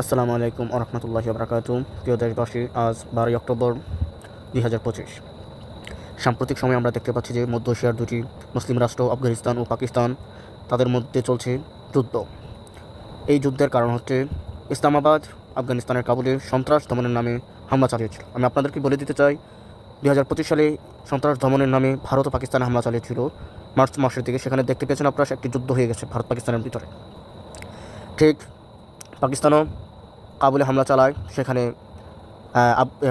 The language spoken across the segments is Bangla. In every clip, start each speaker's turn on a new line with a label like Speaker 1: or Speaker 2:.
Speaker 1: আসসালামু আলাইকুম আরহামতুল্লাহি বরাকাতু প্রিয় দেশবাসী, আজ বারোই অক্টোবর দুই হাজার পঁচিশ। সাম্প্রতিক সময়ে আমরা দেখতে পাচ্ছি যে মধ্য এশিয়ার দুটি মুসলিম রাষ্ট্র, আফগানিস্তান ও পাকিস্তান, তাদের মধ্যে চলছে যুদ্ধ। এই যুদ্ধের কারণ হচ্ছে ইসলামাবাদ, আফগানিস্তানের কাবুলে সন্ত্রাস দমনের নামে হামলা চালিয়েছিল। আমি আপনাদেরকে বলে দিতে চাই? দুই হাজার পঁচিশ সালে সন্ত্রাস দমনের নামে ভারত ও পাকিস্তানে হামলা চালিয়েছিল। মার্চ মাসের দিকে সেখানে দেখতে পেয়েছেন আপনারা একটি যুদ্ধ হয়ে গেছে ভারত পাকিস্তানের ভিতরে। ঠিক পাকিস্তানও কাবুলে হামলা চালায়, সেখানে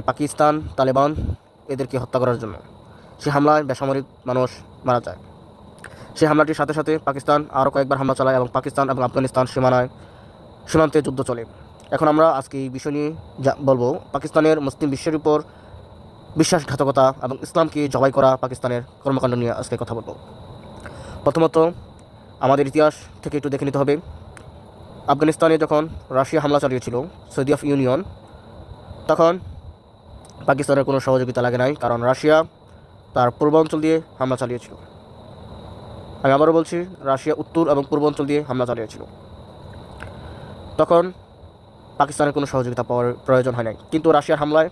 Speaker 1: পাকিস্তান, তালেবান এদেরকে হত্যা করার জন্য। সে হামলায় বেসামরিক মানুষ মারা যায়। সেই হামলাটির সাথে সাথে পাকিস্তান আরও কয়েকবার হামলা চালায় এবং পাকিস্তান এবং আফগানিস্তান সীমানায় সীমান্তে যুদ্ধ চলে। এখন আমরা আজকে এই বিষয় নিয়ে বলব। পাকিস্তানের মুসলিম বিশ্বের উপর বিশ্বাসঘাতকতা এবং ইসলামকে জবাই করা পাকিস্তানের কর্মকাণ্ড নিয়ে আজকে কথা বলব। প্রথমত, আমাদের ইতিহাস থেকে একটু দেখে নিতে হবে। আফগানিস্তানে যখন রাশিয়া হামলা চালিয়েছিল সৌদি আফ ইউনিয়ন, তখন পাকিস্তানের কোনো সহযোগিতা লাগে নাই, কারণ রাশিয়া তার পূর্বাঞ্চল দিয়ে হামলা চালিয়েছিল। আমি আবারও বলছি, রাশিয়া উত্তর এবং পূর্বাঞ্চল দিয়ে হামলা চালিয়েছিল। তখন পাকিস্তানের কোনো সহযোগিতা পাওয়ার প্রয়োজন হয় নাই। কিন্তু রাশিয়ার হামলায়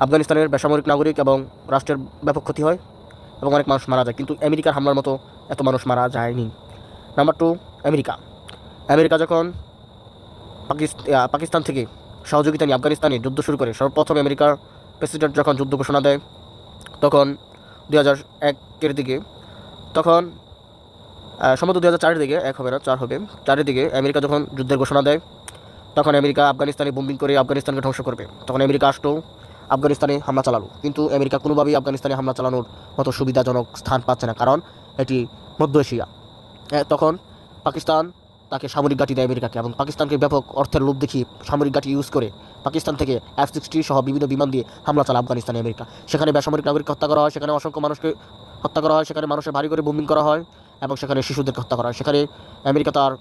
Speaker 1: আফগানিস্তানের বেসামরিক নাগরিক এবং রাষ্ট্রের ব্যাপক ক্ষতি হয় এবং অনেক মানুষ মারা যায়। কিন্তু আমেরিকার হামলার মতো এত মানুষ মারা যায়নি। Number to America. আমেরিকা যখন পাকিস্তান থেকে সহযোগিতা নিয়ে আফগানিস্তানে যুদ্ধ শুরু করে, সর্বপ্রথম আমেরিকার প্রেসিডেন্ট যখন যুদ্ধ ঘোষণা দেয়, তখন দুই হাজার একের দিকে, তখন সম্ভবত দুই হাজার চারের দিকে এক হবে না, চার হবে, চারের দিকে আমেরিকা যখন যুদ্ধের ঘোষণা দেয়, তখন আমেরিকা আফগানিস্তানে বোম্বিং করে আফগানিস্তানকে ধ্বংস করবে। তখন আমেরিকা আসতো আফগানিস্তানে হামলা চালালো। কিন্তু আমেরিকা কোনোভাবেই আফগানিস্তানে হামলা চালানোর মতো সুবিধাজনক স্থান পাচ্ছে না, কারণ এটি মধ্য এশিয়া। তখন পাকিস্তান তাকে সামরিক ঘাঁটি দেয় আমেরিকাকে এবং পাকিস্তানকে ব্যাপক অর্থের লোভ দেখিয়ে সামরিক ঘাঁটি ইউজ করে পাকিস্তান থেকে এফ সিক্সটি সহ বিভিন্ন বিমান দিয়ে হামলা চালায় আফগানিস্তানে আমেরিকা। সেখানে বেসামরিক নাগরিককে হত্যা করা হয়, সেখানে অসংখ্য মানুষকে হত্যা করা হয়, সেখানে মানুষের ভারী করে বোমিং করা হয় এবং সেখানে শিশুদেরকে হত্যা করা হয়। সেখানে আমেরিকা তার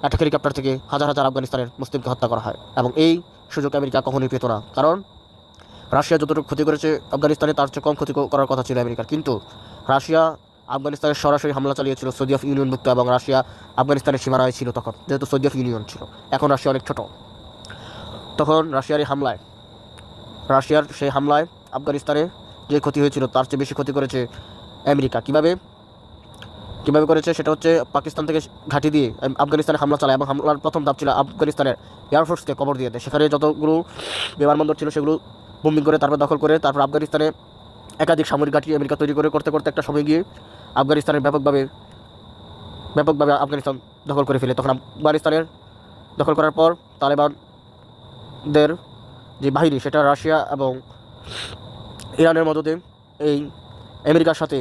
Speaker 1: অ্যাটাক হেলিকপ্টার থেকে হাজার হাজার আফগানিস্তানের মুসলিমকে হত্যা করা হয় এবং এই সুযোগ আমেরিকা কখনোই পেত না। কারণ রাশিয়া যতটুকু ক্ষতি করেছে আফগানিস্তানে তার চেয়ে কম ক্ষতি করার কথা ছিল আমেরিকার। কিন্তু রাশিয়া আফগানিস্তানের সরাসরি হামলা চালিয়েছিল সৌদি আফ ইউনিয়নভুক্ত এবং রাশিয়া আফগানিস্তানের সীমানায় ছিল তখন, যেহেতু সৌদি আফ ইউনিয়ন ছিল। এখন রাশিয়া অনেক ছোট। তখন রাশিয়ার এই হামলায়, রাশিয়ার সেই হামলায় আফগানিস্তানে যে ক্ষতি হয়েছিল তার চেয়ে বেশি ক্ষতি করেছে আমেরিকা। কীভাবে? কীভাবে করেছে? সেটা হচ্ছে পাকিস্তান থেকে ঘাঁটি দিয়ে আফগানিস্তানে হামলা চালায় এবং হামলার প্রথম ধাপ ছিল আফগানিস্তানের এয়ারফোর্সকে কবর দিয়ে দেয়। সেখানে যতগুলো বিমানবন্দর ছিল সেগুলো বোম্বিং করে তারপর দখল করে তারপর আফগানিস্তানে একাধিক সামরিক ঘাঁটি আমেরিকা তৈরি করে করতে করতে একটা সময় গিয়ে আফগানিস্তানের ব্যাপকভাবে ব্যাপকভাবে আফগানিস্তান দখল করে ফেলে। তখন আফগানিস্তানের দখল করার পর তালেবানদের যে বাহিনী, সেটা রাশিয়া এবং ইরানের মদতে এই আমেরিকার সাথে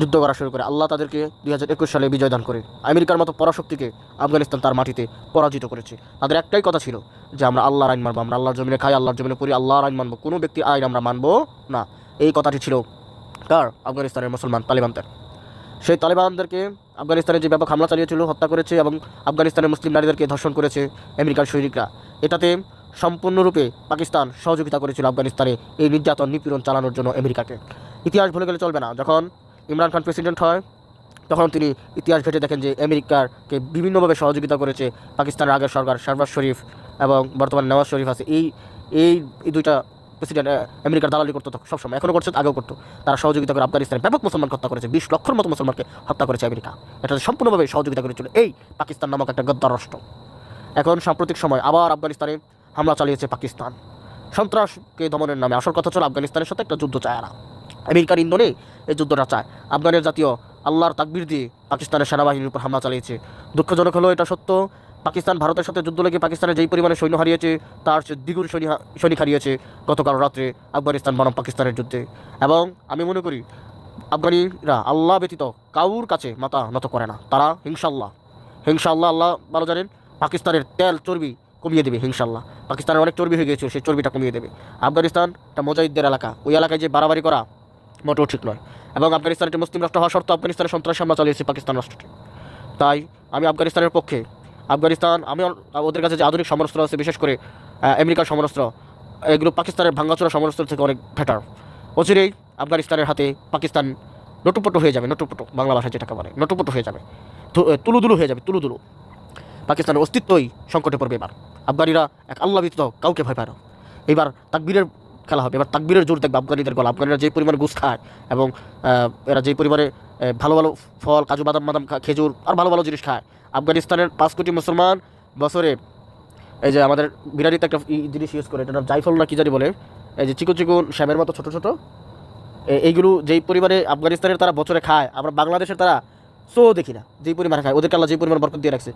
Speaker 1: যুদ্ধ করা শুরু করে। আল্লাহ তাদেরকে দুই হাজার একুশ সালে বিজয় দান করে আমেরিকার মতো পরাশক্তিকে আফগানিস্তান তার মাটিতে পরাজিত করেছে। তাদের একটাই কথা ছিল যে, আমরা আল্লাহর আইন মানবো, আমরা আল্লাহর জমিনে খাই, আল্লাহর জমিনে পড়ি, আল্লাহর আইন মানবো, কোনো ব্যক্তি আইন আমরা মানবো না। এই কথাটি ছিল কার আফগানিস্তানের মুসলমান তালিবানদের। সেই তালিবানদেরকে আফগানিস্তানে যে ব্যাপক হামলা চালিয়েছিল, হত্যা করেছে এবং আফগানিস্তানের মুসলিম নারীদেরকে ধর্ষণ করেছে আমেরিকার সৈনিকরা। এটাতে সম্পূর্ণরূপে পাকিস্তান সহযোগিতা করেছিল আফগানিস্তানে এই নির্যাতন নিপীড়ন চালানোর জন্য আমেরিকাকে। ইতিহাস ভুলে গেলে চলবে না। যখন ইমরান খান প্রেসিডেন্ট হয়, তখন তিনি ইতিহাস ঘেটে দেখেন যে আমেরিকাকে বিভিন্নভাবে সহযোগিতা করেছে পাকিস্তানের আগের সরকার শাহবাজ শরীফ এবং বর্তমান নওয়াজ শরীফ আছে। এই এই দুইটা প্রেসিডেন্ট আমেরিকার দালালি করতো সবসময়। এখনও করছে, আগেও করতো। তারা সহযোগিতা করে আফগানিস্তানে ব্যাপক মুসলমানকে হত্যা করেছে। বিশ লক্ষর মতো মুসলমানকে হত্যা করেছে আমেরিকা। এটা সম্পূর্ণভাবে সহযোগিতা করেছিল। এই পাকিস্তান নামক একটা গদ্দার রাষ্ট্র। এখন সাম্প্রতিক সময় আবার আফগানিস্তানে হামলা চালিয়েছে পাকিস্তান। সন্ত্রাসকে দমনের নামে। আসল কথা ছিল আফগানিস্তানের সাথে একটা যুদ্ধ চায় না আমেরিকার ইন্ধনে এই যুদ্ধটা চায়। আফগানের জাতীয় আল্লাহর তাকবির দিয়ে পাকিস্তানের সেনাবাহিনীর উপর হামলা চালিয়েছে। দুঃখজনক হলো এটা সত্য। পাকিস্তান ভারতের সাথে যুদ্ধ লেগে পাকিস্তানের যেই পরিমাণে সৈন্য হারিয়েছে, তার দ্বিগুণ সৈন্য হা- সৈনিক হারিয়েছে গতকাল রাত্রে আফগানিস্তান বনাম পাকিস্তানের যুদ্ধে। এবং আমি মনে করি, আফগানিরা আল্লাহ ব্যতীত কাউর কাছে মাথা নত করে না। তারা হিংসাল্লাহ। হিংসাল্লাহ আল্লাহ ভালো জানেন, পাকিস্তানের তেল চর্বি কমিয়ে দেবে হিংসাল্লাহ। পাকিস্তানের অনেক চর্বি হয়ে গিয়েছিল সেই চর্বিটা কমিয়ে দেবে। আফগানিস্তান একটা মোজাহিদদের এলাকা। ওই এলাকায় যে বাড়াবাড়ি করা মোটেও ঠিক নয়। এবং আফগানিস্তান একটি মুসলিম রাষ্ট্র হওয়া সত্ত্বেও আফগানিস্তানের সন্ত্রাস হামলা চালিয়েছে পাকিস্তান রাষ্ট্রটি। তাই আমি আফগানিস্তানের পক্ষে আফগানিস্তান, আমি ওদের কাছে যে আধুনিক সমরাস্ত্র আছে, বিশেষ করে আমেরিকার সমরাস্ত্র, এগুলো পাকিস্তানের ভাঙ্গাচোরা সমরাস্ত্র থেকে অনেক বেটার অচিরেই আফগানিস্তানের হাতে পাকিস্তান নটুপটু হয়ে যাবে, নটুপটু, বাংলা ভাষায় যেটাকে বলে, নটুপটু হয়ে যাবে তুলুদুলু হয়ে যাবে, তুলুদুলু। পাকিস্তানের অস্তিত্বই সংকটে পড়বে এবার। আফগানিরা এক আল্লাহ ব্যতীত কাউকে ভয় পায় না। এবার তাকবীরের খেলা হবে, এবার তাকবীরের জোর দেখবে আফগানিদের গলা। আফগানিরা যে পরিমাণে ঘুষ খায় এবং এরা যে পরিমাণে ভালো ভালো ফল, কাজু বাদাম বাদাম খেজুর, আর ভালো ভালো জিনিস খায় আফগানিস্তানের পাঁচ কোটি মুসলমান বছরে, এই যে আমাদের বিরিয়ানিতে একটা জিনিস ইউজ করে, এটার নাম জাইফল না কি জানি বলে, এই যে চিকন চিকন শ্যামের মতো ছোট ছোট এইগুলো যেই পরিমাণে আফগানিস্তানের তারা বছরে খায়, আমরা বাংলাদেশের তারা সো দেখি না, যেই পরিমাণে খায়, ওদেরকে আল্লাহ যেই পরিমাণ বরকত দিয়ে রাখছে।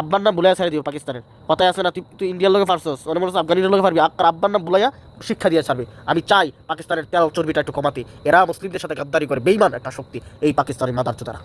Speaker 1: আব্বার নাম বুলাইয়া ছাড়ি দিও পাকিস্তানের। কথায় আছে না, তুই তুই ইন্ডিয়ার লোকে পারছস অনেক মানুষ আফগানির লোকে পারবি আর আব্বার নাম বুলাইয়া শিক্ষা দিয়ে ছাড়বে। আমি চাই পাকিস্তানের তেল চর্বিটা একটু কমাতে। এরা মুসলিমদের সাথে গাদ্দারি করে বেইমান একটা শক্তি, এই পাকিস্তানের মাদার চোদারা।